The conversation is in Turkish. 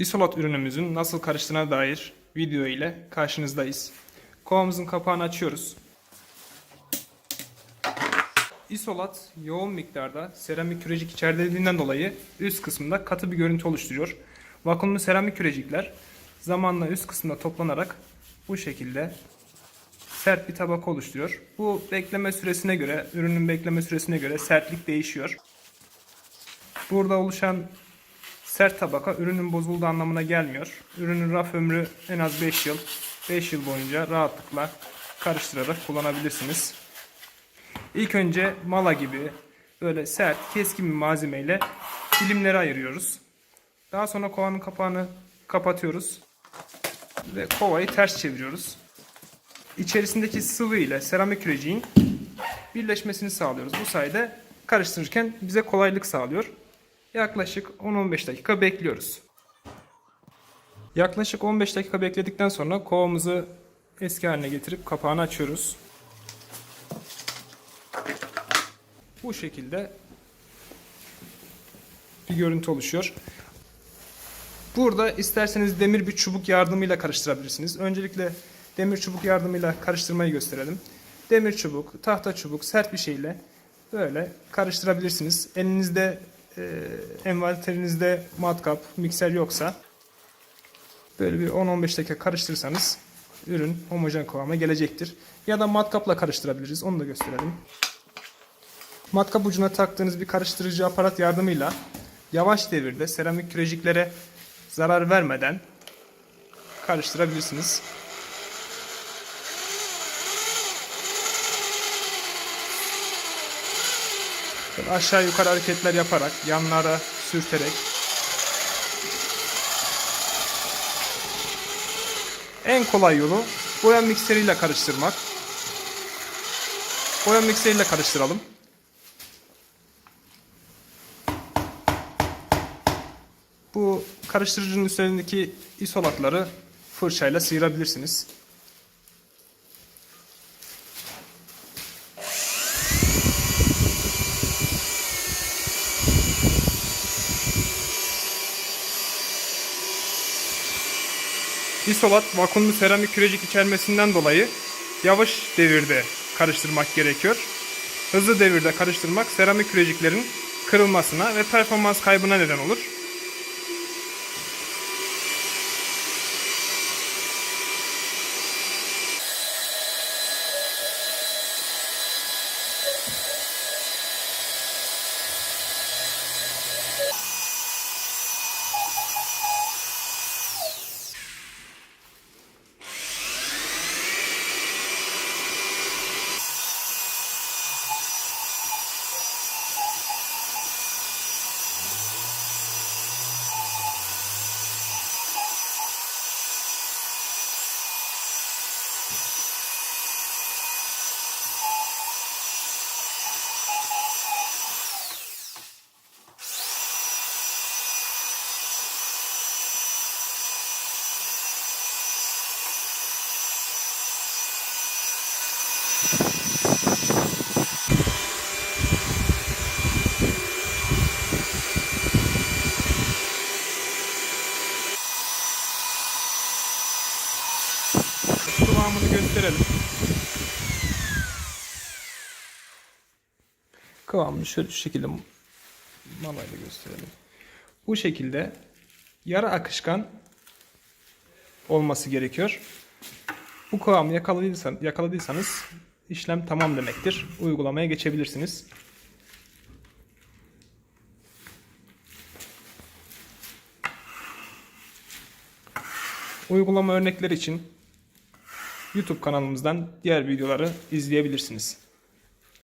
İsolat ürünümüzün nasıl karıştığına dair video ile karşınızdayız. Kovamızın kapağını açıyoruz. İsolat yoğun miktarda seramik kürecik içerdiğinden dolayı üst kısmında katı bir görüntü oluşturuyor. Vakumlu seramik kürecikler zamanla üst kısmında toplanarak bu şekilde sert bir tabaka oluşturuyor. Bu bekleme süresine göre, ürünün bekleme süresine göre sertlik değişiyor. Burada oluşan sert tabaka ürünün bozulduğu anlamına gelmiyor. Ürünün raf ömrü en az 5 yıl. 5 yıl boyunca rahatlıkla karıştırarak kullanabilirsiniz. İlk önce mala gibi böyle sert, keskin bir malzemeyle dilimlere ayırıyoruz. Daha sonra kovanın kapağını kapatıyoruz ve kovayı ters çeviriyoruz. İçerisindeki sıvı ile seramik küreciğin birleşmesini sağlıyoruz. Bu sayede karıştırırken bize kolaylık sağlıyor. Yaklaşık 10-15 dakika bekliyoruz. Yaklaşık 15 dakika bekledikten sonra kovamızı eski haline getirip kapağını açıyoruz. Bu şekilde bir görüntü oluşuyor. Burada isterseniz demir bir çubuk yardımıyla karıştırabilirsiniz. Öncelikle demir çubuk yardımıyla karıştırmayı gösterelim. Demir çubuk, tahta çubuk, sert bir şeyle böyle karıştırabilirsiniz. Elinizde, envanterinizde matkap, mikser yoksa böyle bir 10-15 dakika karıştırırsanız ürün homojen kıvama gelecektir. Ya da matkapla karıştırabiliriz. Onu da gösterelim. Matkap ucuna taktığınız bir karıştırıcı aparat yardımıyla yavaş devirde seramik küreciklere zarar vermeden karıştırabilirsiniz. Böyle aşağı yukarı hareketler yaparak, yanlara sürterek en kolay yolu boya mikseriyle karıştırmak. Boya mikseriyle karıştıralım. Bu karıştırıcının üzerindeki isolatları fırçayla sıyırabilirsiniz. İsolat vakumlu seramik kürecik içermesinden dolayı yavaş devirde karıştırmak gerekiyor. Hızlı devirde karıştırmak seramik küreciklerin kırılmasına ve performans kaybına neden olur. Kıvamını gösterelim. Kıvamını şöyle şu şekilde malayla gösterelim. Bu şekilde yarı akışkan olması gerekiyor. Bu kıvamı yakaladıysan, yakaladıysanız işlem tamam demektir. Uygulamaya geçebilirsiniz. Uygulama örnekleri için YouTube kanalımızdan diğer videoları izleyebilirsiniz.